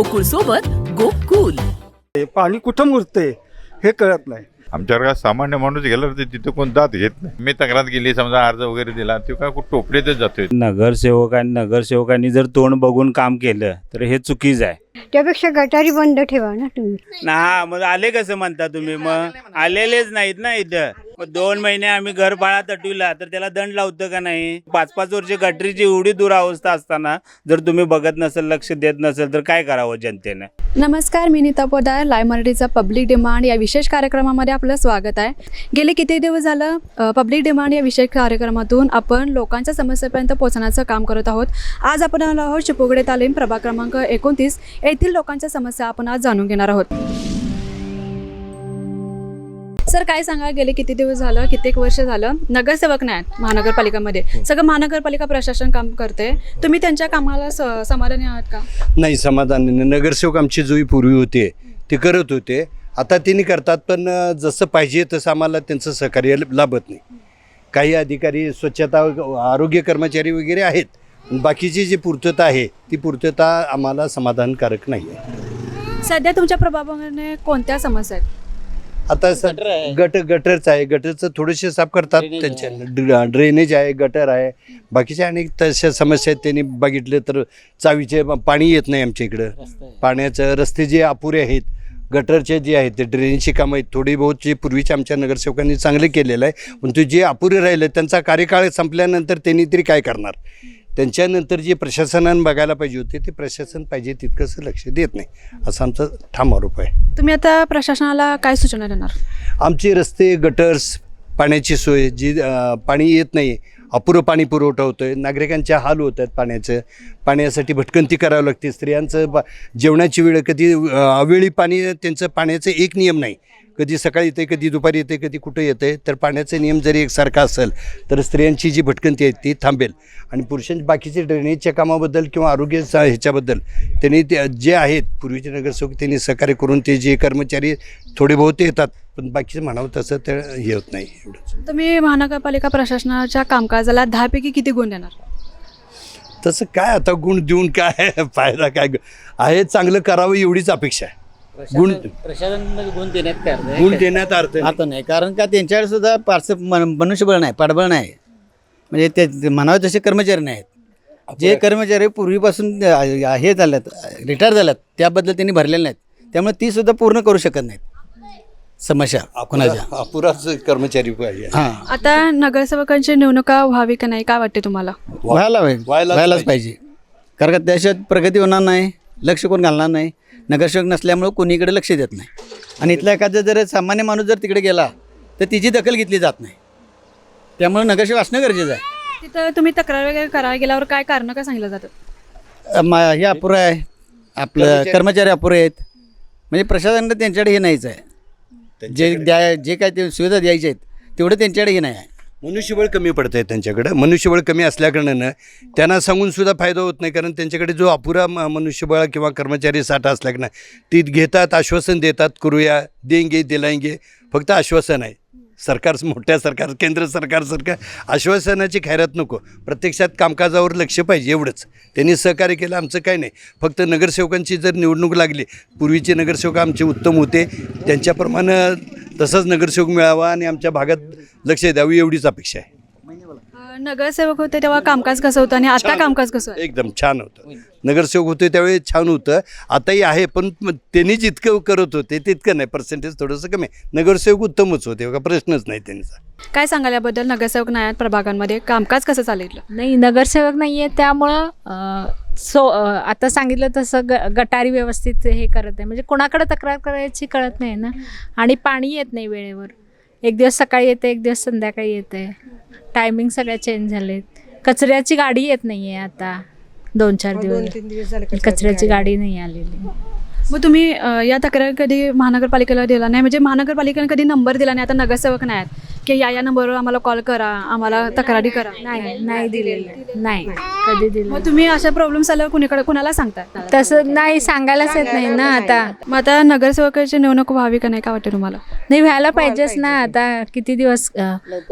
गोकुळ सोबत गोकुल. हे पाणी कुठं मुरते हे कळत नाही. आमच्यावर काय सामान्य माणूस गेला तर तिथं कोण दात घेत नाही. मी तक्रार केली समजा अर्ज वगैरे दिला तो काय कुठं टोपलेतच जातोय. नगरसेवकांनी नगरसेवकांनी जर तोंड बघून काम केलं तर हे चुकीचं आहे. त्यापेक्षा गटारी बंद ठेवा ना तुम्ही. ना मग आले कसं म्हणता तुम्ही? मग आलेलेच नाहीत ना इथं. मग दोन महिने आम्ही घर भाडा तटविला तर त्याला दंड लावतं का नाही? पाच पाच वर्ष गटरीची एवढी दुरावस्था असताना जर तुम्ही बघत नसेल लक्ष देत नसेल तर काय करावं जनतेने? नमस्कार मी नीता पोदार लाईव्ह मराठीचा पब्लिक डिमांड या विशेष कार्यक्रमामध्ये आपलं स्वागत आहे. गेले किती दिवस झालं पब्लिक डिमांड या विशेष कार्यक्रमातून आपण लोकांच्या समस्येपर्यंत पोहोचण्याचं काम करत आहोत. आज आपण आलो आहोत चिपोगडे तालीम प्रभाग क्रमांक एकोणतीस येथील लोकांच्या समस्या आपण आज जाणून घेणार आहोत. सर काय सांगा गेले किती दिवस झालं कित्येक वर्ष झालं नगरसेवक नाही आहेत महानगरपालिकामध्ये. सगळं महानगरपालिका प्रशासन काम करते. तुम्ही त्यांच्या कामाला समाधानी आहात का? नाही समाधान नाही. नगरसेवक आमची जुई पूर्वी होते. ते करत होते. आता त्यांनी करतात पण जसं पाहिजे तसं आम्हाला त्यांचं सहकार्य लाभत नाही. काही अधिकारी स्वच्छता आरोग्य कर्मचारी वगैरे आहेत. बाकीची जी पूर्तता आहे ती पूर्तता आम्हाला समाधानकारक नाही आहे. सध्या तुमच्या प्रभागाने कोणत्या समस्या आहेत? आता स गट गटरचं आहे. गटरचं थोडेसे साफ करतात. त्यांच्या ड्र- ड्रेनेज आहे गटर आहे. बाकीच्या अनेक तशा समस्या आहेत. त्यांनी बघितलं तर चावीचे पाणी येत नाही आमच्या इकडं. पाण्याचं रस्ते जे अपुरे आहेत गटरचे जे आहेत ते ड्रेनेजची कामं आहेत. थोडी बहुत जे पूर्वीच्या आमच्या नगरसेवकांनी चांगले केलेलं आहे. पण ते जे अपुरे राहिले त्यांचा कार्यकाळ संपल्यानंतर त्यांनी तरी काय करणार? त्यांच्यानंतर जे प्रशासनानं बघायला पाहिजे होते ते प्रशासन पाहिजे तितकंसं लक्ष देत नाही. असा आमचा ठाम आरोप आहे. तुम्ही आता प्रशासनाला काय सूचना देणार? आमचे रस्ते गटर्स पाण्याची सोय जी पाणी येत नाही अपुरं पाणी पुरवठा होतो आहे नागरिकांच्या हाल होत आहेत पाण्याचं. पाण्यासाठी भटकंती करावं लागते. स्त्रियांचं बा जेवणाची वेळ कधी अवेळी पाणी त्यांचं पाण्याचं एक नियम नाही. कधी सकाळी येते कधी दुपारी येते कधी कुठं येते तर पाण्याचे नियम जरी एकसारखा असेल तर स्त्रियांची जी भटकंती आहे ती थांबेल. आणि पुरुषांची बाकीचे ड्रेनेजच्या कामाबद्दल किंवा आरोग्य ह्याच्याबद्दल त्यांनी ते जे आहेत पूर्वीचे नगरसेवक त्यांनी सहकार्य करून ते जे कर्मचारी थोडे बहुत येतात पण बाकीचं म्हणावं तसं ते हे होत नाही एवढंच. तुम्ही महानगरपालिका प्रशासनाच्या कामकाजाला दहापैकी किती गुण देणार? तसं काय आता गुण देऊन काय फायदा काय आहे चांगलं करावं एवढीच अपेक्षा आहे. गुण प्रशासन गुण देण्यात काय अर्थ आहे? गुण देण्यात अर्थ नाही. अर्थ नाही कारण का त्यांच्याकडे सुद्धा पार्सल मन- मनुष्यबळ नाही पाठबळ नाही. म्हणजे ते ते म्हणावे तसे कर्मचारी नाहीत. जे कर्मचारी पूर्वीपासून अ, हे झाल्यात रिटायर झाल्यात त्याबद्दल त्यांनी भरलेले नाहीत. त्यामुळे ती सुद्धा पूर्ण करू शकत नाहीत. समस्या कुणाच्या? अपुरा- अपुराच कर्मचारी पाहिजे हां. आता नगरसेवकांची निवडणुका व्हावी का नाही काय वाटते तुम्हाला? व्हायला पाहिजे व्हायलाच व्हायलाच पाहिजे. कारण का त्याच्यात प्रगती होणार नाही लक्ष कोण घालणार नाही नगरसेवक नसल्यामुळं कोणीकडे लक्ष देत नाही. आणि इथला एखादा जर सामान्य माणूस जर तिकडे गेला तर तिची दखल घेतली जात नाही. त्यामुळे नगरसेवक असणं गरजेचं आहे. तिथं तुम्ही तक्रार वगैरे करायला गेल्यावर काय कारण काय सांगितलं जातं? अ, मा- हे अपुरं आहे. आपलं कर्मचारी अपुरे आहेत. म्हणजे प्रशासनानं त्यांच्याकडे हे नाहीच आहे. जे द्या जे काय ते सुविधा द्यायचे आहेत तेवढं त्यांच्याकडे हे नाही आहे. मनुष्यबळ कमी पडतं आहे त्यांच्याकडं. मनुष्यबळ कमी असल्याकारणानं त्यांना सांगून सुद्धा फायदा होत नाही कारण त्यांच्याकडे जो अपुरा म- मनुष्यबळ किंवा कर्मचारी साठा असल्याकडनं ती घेतात आश्वासन देतात करूया देंगे दिलायंगे फक्त आश्वासन आहे. सरकार मोठ्या सरकार केंद्र सरकार सरकार आश्वासनाची खैरात नको. प्रत्यक्षात कामकाजावर लक्ष पाहिजे एवढंच. त्यांनी सहकार्य केलं आमचं काय नाही. फक्त नगरसेवकांची जर निवडणूक लागली पूर्वीचे नगरसेवक आमचे उत्तम होते. त्यांच्याप्रमाणे तसंच नगरसेवक मिळावा आणि आमच्या भागात लक्ष द्यावी एवढीच अपेक्षा आहे. नगरसेवक होते तेव्हा कामकाज कसं होतं आणि आता कामकाज कसं आहे? एकदम छान होतं. नगरसेवक होते त्यावेळी छान होतं. आताही आहे पण म- त्यांनी जितकं करत होते तितकं नाही. पर्सेंटेज थोडंसं कमी आहे. नगरसेवक उत्तमच होते. का प्रश्नच नाही त्यांचा. काय सांगाल याबद्दल? नगरसेवक नाही आहेत प्रभागांमध्ये. कामकाज कसं चालेल नाही नगरसेवक नाही आहे त्यामुळं अ, सो अ, आता सांगितलं तसं ग गटारी व्यवस्थित हे करत आहे. म्हणजे कोणाकडे तक्रार करायची कळत नाही ना. आणि पाणी येत नाही वेळेवर. एक दिवस सकाळी येते एक दिवस संध्याकाळी येते. टायमिंग सगळ्या चेंज झालेत. कचऱ्याची गाडी येत नाही आहे आता. दोन चार दिवस. कचऱ्याची गाडी. नाही आलेली. मग तुम्ही अं, या तक्रार कधी महानगरपालिकेला दिला नाही? म्हणजे महानगरपालिकेने कधी नंबर दिला नाही? आता नगरसेवक नाही आहेत. की या या नंबरवर आम्हाला कॉल करा आम्हाला तक्रारी करा. नाही नाही दिलेलं नाही कधी दिलं मग तुम्ही अशा प्रॉब्लेम्स आल्यावर कुणीकडे कुणाला सांगता? तसं नाही सांगायलाच येत नाही ना आता. मग आता नगरसेवकाची निवडणूक व्हावी का नाही काय वाटते तुम्हाला? नाही व्हायला पाहिजेच ना आता. किती दिवस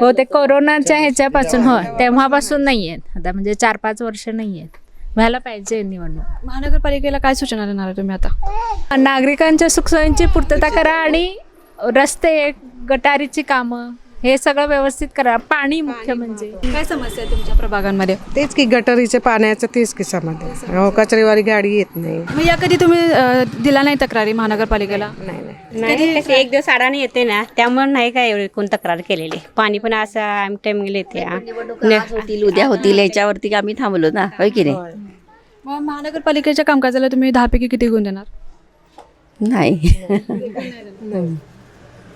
हो ते कोरोनाच्या ह्याच्यापासून हो तेव्हापासून नाही आहेत आता म्हणजे चार पाच वर्ष नाही आहेत व्हायला पाहिजे निवडणूक. महानगरपालिकेला काय सूचना देणार आहे तुम्ही आता? नागरिकांच्या सुखसोयींची पूर्तता करा आणि रस्ते गटारीची कामं हे सगळं व्यवस्थित करा. पाणी मुख्य म्हणजे. काय समस्या आहे तुमच्या प्रभागांमध्ये? तेच की गटरीचे पाण्याचं तेच की समाधान. हो कचरेवाली गाडी येत नाही. मग या कधी तुम्ही अ, दिला नाही तक्रारी महानगरपालिकेला? नाही कसं एक दिवस अडाणी येते ना त्यामुळे नाही काय एवढी कोण तक्रार केलेली. पाणी पण असं आम येते हा. आज होतील उद्या होतील याच्यावरती आम्ही थांबलो ना होय की नाही? मग महानगरपालिकेच्या कामकाजाला तुम्ही दहापैकी किती गुण देणार? नाही.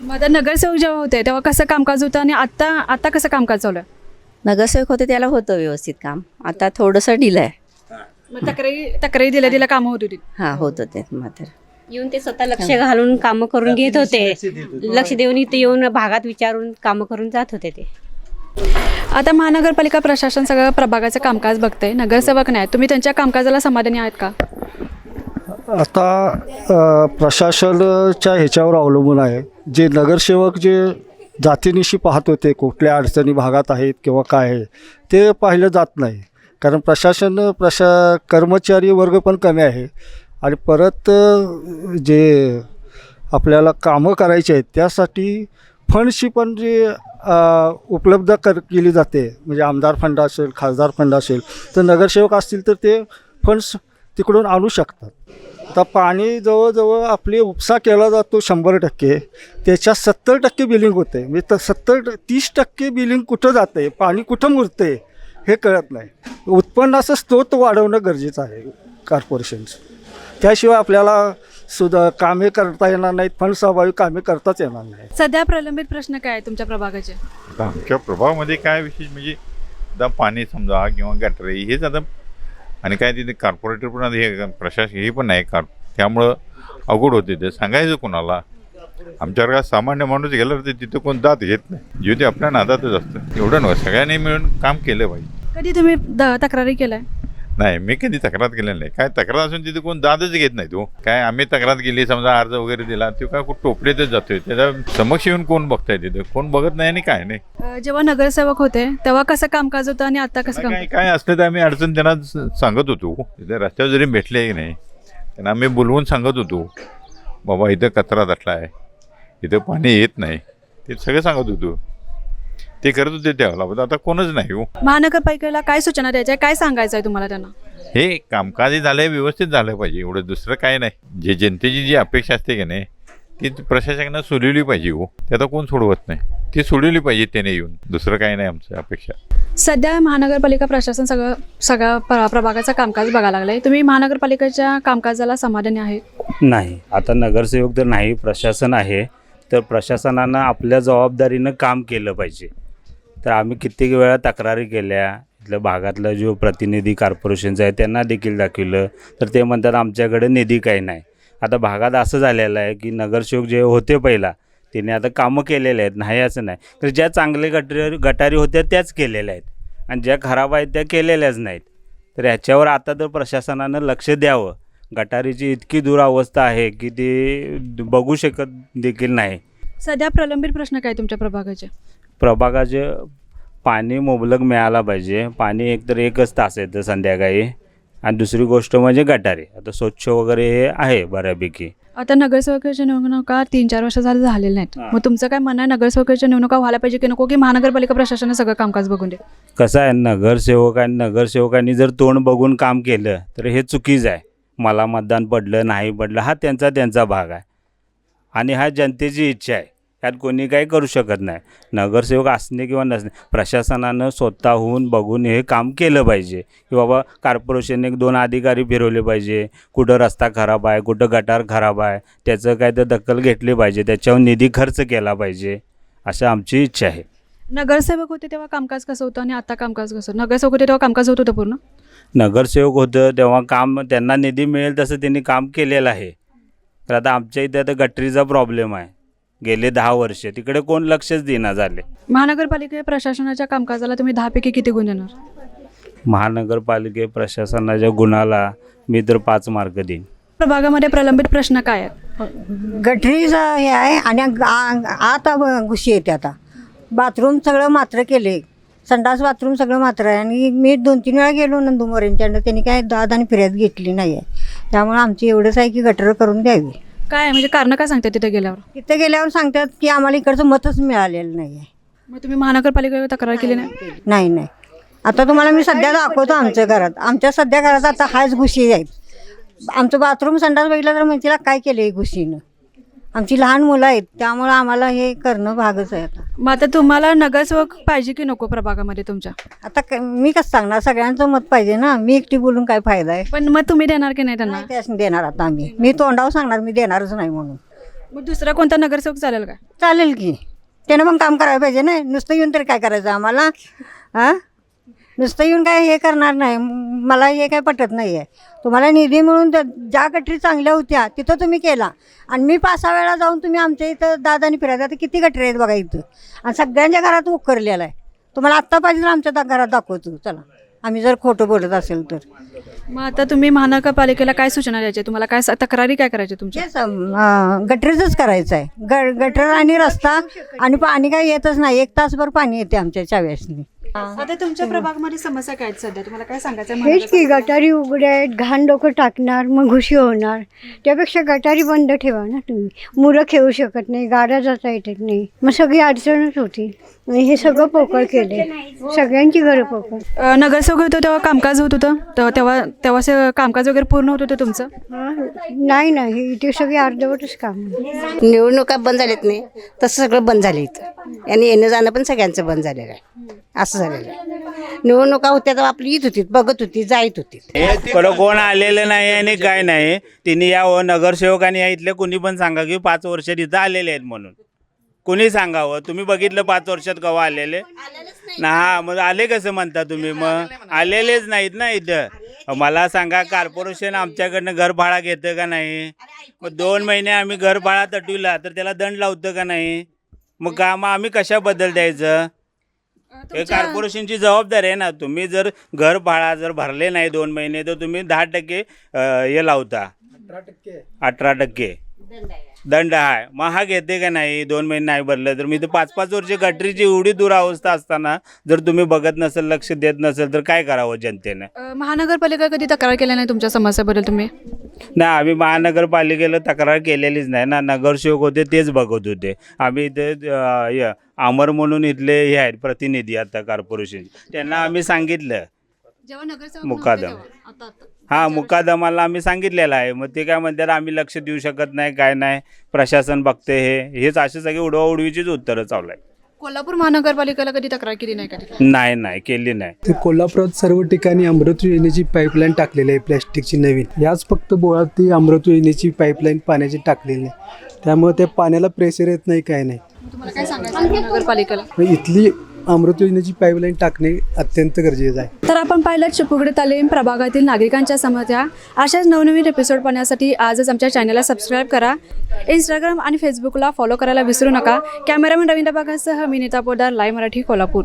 मग आता नगरसेवक जेव्हा होते तेव्हा कसं कामकाज होतं आणि आता आता कसं कामकाज चालू आहे? नगरसेवक होते त्याला होतं व्यवस्थित काम. आता थोडंसं डिलं आहे मग तक्रारी तक्रारी दिल्या दिल्या कामं होत होती. हां होतं ते मात्र. येऊन ते स्वतः लक्ष घालून कामं करून घेत होते. लक्ष देऊन इथे येऊन भागात विचारून कामं करून जात होते ते. आता महानगरपालिका प्रशासन सगळं प्रभागाचं कामकाज बघतंय. नगरसेवक नाही. तुम्ही त्यांच्या कामकाजाला समाधानी आहात का? आता प्रशासनाच्या ह्याच्यावर अवलंबून आहे. जे नगरसेवक जे जातीनिशी पाहत होते कुठल्या अडचणी भागात आहेत किंवा काय आहे ते पाहिलं जात नाही. कारण प्रशासन प्रशा कर्मचारी वर्ग पण कमी आहे. आणि परत जे आपल्याला कामं करायची आहेत त्यासाठी फंडची पण जी उपलब्ध कर केली जाते. म्हणजे आमदार फंड असेल खासदार फंड असेल तर नगरसेवक असतील तर ते फंड्स तिकडून आणू शकतात. आता पाणी जवळजवळ आपली उपसा केला जातो शंभर टक्के. त्याच्या सत्तर टक्के बिलिंग होते म्हणजे तर सत्तर तीस टक्के बिलिंग कुठं जाते पाणी कुठं मुरते हे कळत नाही. उत्पन्नाचं स्रोत वाढवणं गरजेचं आहे कॉर्पोरेशनचं त्याशिवाय आपल्याला सुद्धा कामे करता येणार नाहीत. फंड स्वाभाविक कामे करताच येणार नाही सध्या प्रलंबित प्रश्न काय आहे तुमच्या प्रभागाचे? आमच्या प्रभावामध्ये काय विशेष? म्हणजे आता पाणी समजा किंवा गटरी हेच आता आणि काय तिथे कॉर्पोरेटर पण हे प्रशासन हे पण नाही कार त्यामुळं अवघड होते ते. सांगायचं कोणाला? आमच्यावर काय सामान्य माणूस गेला तर तिथं कोण दात घेत नाही. जिथे ते आपल्या नादातच असतं. एवढं नव्हतं सगळ्यांनी मिळून काम केलं पाहिजे. कधी तुम्ही द- तक्रारी केलाय? नाही मी कधी तक्रार केलेली नाही. काय तक्रार असून तिथे कोण दादच घेत नाही तो. काय आम्ही तक्रार केली समजा अर्ज वगैरे दिला तो काय कुठं टोपलेतच जातोय. त्याच्या समक्ष येऊन कोण बघताय तिथे? कोण बघत नाही आणि काय नाही. जेव्हा नगरसेवक होते तेव्हा कसं कामकाज होतं आणि आता कसं काय काय असलं तर आम्ही अडचण त्यांना सांगत होतो. तिथे रस्त्यावर जरी भेटले की नाही त्यांना आम्ही बोलवून सांगत होतो. बाबा इथं कचरा दटला आहे. इथं पाणी येत नाही. ते सगळं सांगत होतो. ते करत होते त्यावेळेला पण आता कोणच नाही हो. महानगरपालिकेला काय सूचना द्यायच्या आहे? काय सांगायचं आहे तुम्हाला त्यांना? हे कामकाजी झालंय व्यवस्थित झालं पाहिजे. एवढं दुसरं काय नाही. जे जनतेची जी अपेक्षा असते की नाही ती प्रशासनानं सोडवली पाहिजे हो. ते आता कोण सोडवत नाही? ती सोडवली पाहिजे त्याने येऊन. दुसरं काय नाही आमचं अपेक्षा. सध्या महानगरपालिका प्रशासन सगळं सगळं प्र- प्रभागाचं कामकाज बघायला लागलंय. तुम्ही महानगरपालिकेच्या कामकाजाला समाधानी आहे? नाही. आता नगरसेवक तर नाही प्रशासन आहे तर प्रशासनानं आपल्या जबाबदारीनं काम केलं पाहिजे. तर आम्ही कित्येक वेळा तक्रारी केल्या. इथल्या भागातला जो प्रतिनिधी कॉर्पोरेशनचा आहे त्यांना देखील दाखवलं. तर ते म्हणतात आमच्याकडे निधी काही नाही. आता भागात असं झालेलं आहे की नगरसेवक जे होते पहिला तिने आता कामं केलेले आहेत. नाही असं नाही. तर ज्या चांगले गटारी गटारी होत्या त्याच केलेल्या आहेत. आणि ज्या खराब आहेत त्या केलेल्याच नाहीत. तर ह्याच्यावर आता तर प्रशासनानं लक्ष द्यावं. गटारीची इतकी दुरावस्था आहे की ते बघू शकत देखील नाही. सध्या प्रलंबित प्रश्न काय तुमच्या प्रभागाचे? प्रभागाचे पाणी मुबलक मिळाला पाहिजे. पाणी एकतर एकच तास येतं संध्याकाळी. आणि दुसरी गोष्ट म्हणजे गटारी. आता स्वच्छ वगैरे हे आहे बऱ्यापैकी. आता नगरसेवकाच्या निवडणुका तीन चार वर्ष झाले झालेल्या नाहीत. मग तुमचं काय म्हणणं आहे? नगरसेवकाच्या निवडणुका व्हायला पाहिजे की नको? की महानगरपालिका प्रशासनाने सगळं कामकाज बघून दे? कसं आहे? नगरसेवक आणि नगरसेवकांनी जर तोंड बघून काम केलं तर हे चुकीचं आहे. मला मतदान पडलं नाही पडलं हा त्यांचा त्यांचा भाग आहे. आणि हा जनतेची इच्छा आहे. यात कोणी काही करू शकत नाही. नगरसेवक असणे किंवा नसणे प्रशासनानं स्वतःहून बघून हे काम केलं पाहिजे. की बाबा कॉर्पोरेशनने एक दोन अधिकारी फिरवले पाहिजे. कुठं रस्ता खराब आहे कुठं गटार खराब आहे त्याचं काय तर दखल घेतली पाहिजे त्याच्यावर निधी खर्च केला पाहिजे असं आमची इच्छा आहे. नगरसेवक होते तेव्हा कामकाज कसं होतं आणि आता कामकाज कसं नगरसेवक होते तेव्हा कामकाज होत होतं पूर्ण? नगरसेवक होतं तेव्हा काम त्यांना निधी मिळेल तसं त्यांनी काम केलेलं आहे. तर आता आमच्या इथे आता गटरीचा प्रॉब्लेम आहे. गेले दहा वर्ष तिकडे कोण लक्षच देणार झाले. महानगरपालिका प्रशासनाच्या कामकाजाला तुम्ही दहापैकी किती गुण देणार? महानगरपालिके प्रशासनाच्या गुणाला मी तर पाच मार्क देईन. प्रभागामध्ये प्रलंबित प्रश्न काय आहेत? गठरीचं हे आहे आणि आता घुशी येते आता. बाथरूम सगळं मात्र केले. संडास बाथरूम सगळं मात्र आहे. आणि मी दोन तीन वेळा गेलो नंदू मोरेंच्याकडं त्यांनी काय दाद आणि फिर्याद घेतली नाही आहे त्यामुळे आमची एवढंच आहे की गटर करून द्यावी. काय? म्हणजे कारण काय सांगते तिथे गेल्यावर? तिथे गेल्यावर सांगतात की आम्हाला इकडचं मतच मिळालेलं नाही आहे मग तुम्ही महानगरपालिकेवर तक्रार केली नाही? नाही नाही. आता तुम्हाला मी सध्या दाखवतो आमच्या घरात. आमच्या सध्या घरात आता हाच घुशी आहेत आमचं बाथरूम संडास बघितलं तर म्हणजे तिला काय केलं आहे घुशीनं? आमची लहान मुलं आहेत त्यामुळं आम्हाला हे करणं भागच आहे आता. मग आता तुम्हाला नगरसेवक पाहिजे की नको प्रभागामध्ये तुमच्या? आता क- मी कसं सांगणार? सगळ्यांचं मत पाहिजे ना. मी एकटी बोलून काय फायदा आहे? पण मग तुम्ही देणार की नाही त्यांना? नाही देणार आता आम्ही. मी तोंडावर सांगणार मी देणारच नाही म्हणून. मग दुसरा कोणता नगरसेवक चालेल का? चालेल की. त्यानं पण काम करायला पाहिजे ना. नुसतं येऊन तरी काय करायचं आम्हाला? हां? नुसतं येऊन काय हे करणार नाही. मला हे काय पटत नाही आहे तुम्हाला निधी मिळून ज्या गटरी चांगल्या होत्या तिथं तुम्ही केला. आणि मी पाच सहा वेळा जाऊन तुम्ही आमच्या इथं दादानी फिरायचं आता किती गटरी आहेत बघा इथं. आणि सगळ्यांच्या घरात उकरलेला आहे. तुम्हाला आत्ता पाहिजे तर आमच्या घरात दाखवतो. चला. आम्ही जर खोटं बोलत असेल तर. मग आता तुम्ही महानगरपालिकेला काय सूचना द्यायच्या? तुम्हाला काय तक्रारी काय तुमच्या? तेच अं, गटरीचंच करायचं आहे. ग गटर आणि रस्ता आणि पाणी काही येतच नाही. एक तासभर पाणी येते आमच्या चाव्यासनी. आता तुमच्या प्रभागामध्ये समस्या काय आहेत सध्या? तुम्हाला काय सांगायचं हेच की गटारी उघड्या आहेत घाण डोकं टाकणार मग घुशी होणार. त्यापेक्षा गटारी बंद ठेवा ना तुम्ही. मुलं खेळू शकत नाही गाड्या जाता येत नाही. मग सगळी अडचणच होती. आणि हे सगळं पोकळ केले सगळ्यांची घरं पोकळ. नगरसेवक होतं तेव्हा कामकाज होत होतं? तेव्हा तेव्हा कामकाज वगैरे पूर्ण होत होतं तुमचं? नाही नाही. इथे सगळी अर्धवटच काम. निवडणुका बंद झाल्यात नाही. तसं सगळं बंद झालं इथं. आणि येणं जाणं पण सगळ्यांचं बंद झालेलं आहे. असं झालेलं निवडणुका होत्या तर आपली येत होती बघत होती जायत होती. कडं कोण आलेलं नाही आणि काय नाही. तिने या हो, नगरसेवकांनी या इथले कुणी पण सांगा की पाच वर्ष तिथं आलेले आहेत म्हणून. कुणी सांगावं? तुम्ही बघितलं पाच वर्षात कवा आलेले? ना हा मग आले कसं म्हणता तुम्ही? मग आलेलेच नाहीत ना इथं. मला सांगा कॉर्पोरेशन आमच्याकडनं घर भाडा घेतं का नाही? मग दोन महिने आम्ही घर भाडा तटविला तर त्याला दंड लावतं का नाही? मग का मग आम्ही कशाबद्दल द्यायचं? हे कॉर्पोरेशनची जबाबदारी आहे ना तुम्ही जर घर भाडा जर भरले नाही दोन महिने तर तुम्ही दहा टक्के अं, हे लावता. अठरा टक्के. दंड आहे. मग हा घेते का नाही? दोन महिने नाही भरलं तर मी तर पाच पाच वर्ष गटरीची एवढी दुरावस्था असताना जर तुम्ही बघत नसेल लक्ष देत नसेल तर काय करावं जनतेनं? अ, महानगरपालिका कधी तक्रार केल्या नाही तुमच्या समस्याबद्दल तुम्ही? नाही आम्ही महानगरपालिकेला तक्रार केलेलीच नाही ना. नगरसेवक होते तेच बघत होते. आम्ही इथे अं, अमर म्हणून इथले हे आहेत प्रतिनिधी आता कॉर्पोरेशन त्यांना आम्ही सांगितलं. मुकादम. हां मुकादमाला आम्ही सांगितलेलं आहे. मग ते काय म्हणतात आम्ही लक्ष देऊ शकत नाही काय नाही. प्रशासन बघते हे. हेच असे सगळे उडवाउडवीचीच उत्तरं चालू आहे कोल्हापूर महानगरपालिकेला कधी तक्रार केली नाही का नाही नाही. केली नाही. ते कोल्हापुरात सर्व ठिकाणी अमृत योजनेची पाईपलाईन टाकलेली आहे प्लॅस्टिकची नवीन. याच फक्त बोळात ती अमृत योजनेची पाईपलाईन पाण्याची टाकलेली आहे. त्यामुळे त्या पाण्याला प्रेशर येत नाही काय नाही. तुम्हाला काय सांगायचं नगरपालिकेला? मग इथली अमृत योजनेची पाईपलाईन टाकणे अत्यंत गरजेचं आहे. तर आपण पाहिलं चिपुगडे तालीम प्रभागातील नागरिकांच्या समस्या. अशाच नवनवीन एपिसोड पाहण्यासाठी आजच आमच्या चॅनलला सबस्क्राईब करा. इंस्टाग्राम आणि फेसबुकला फॉलो करायला विसरू नका. कॅमेरामॅन रवींद्र बागासह मी नीता पोदार लाईव्ह मराठी कोल्हापूर.